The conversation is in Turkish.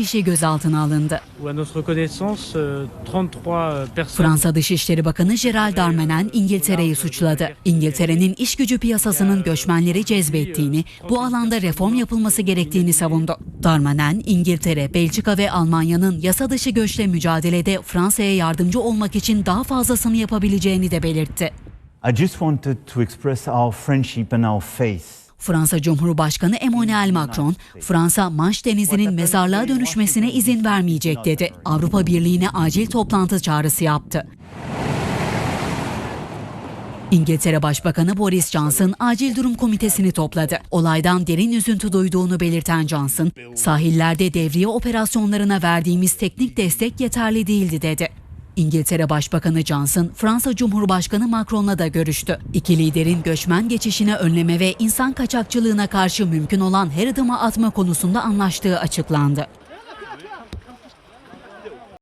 kişi gözaltına alındı. Euh, 33 personnes Fransa Dışişleri Bakanı Gerald Darmanin İngiltere'yi suçladı. İngiltere'nin iş gücü piyasasının göçmenleri cezbettiğini, bu alanda reform yapılması gerektiğini savundu. Darmanin, İngiltere, Belçika ve Almanya'nın yasa dışı göçle mücadelede Fransa'ya yardımcı olmak için daha fazlasını yapabileceğini de belirtti. I just wanted to express our friendship and our faith. Fransa Cumhurbaşkanı Emmanuel Macron, Fransa Manş Denizi'nin mezarlığa dönüşmesine izin vermeyecek dedi. Avrupa Birliği'ne acil toplantı çağrısı yaptı. İngiltere Başbakanı Boris Johnson acil durum komitesini topladı. Olaydan derin üzüntü duyduğunu belirten Johnson, sahillerde devriye operasyonlarına verdiğimiz teknik destek yeterli değildi dedi. İngiltere Başbakanı Johnson, Fransa Cumhurbaşkanı Macron'la da görüştü. İki liderin göçmen geçişine önleme ve insan kaçakçılığına karşı mümkün olan her adıma atma konusunda anlaştığı açıklandı.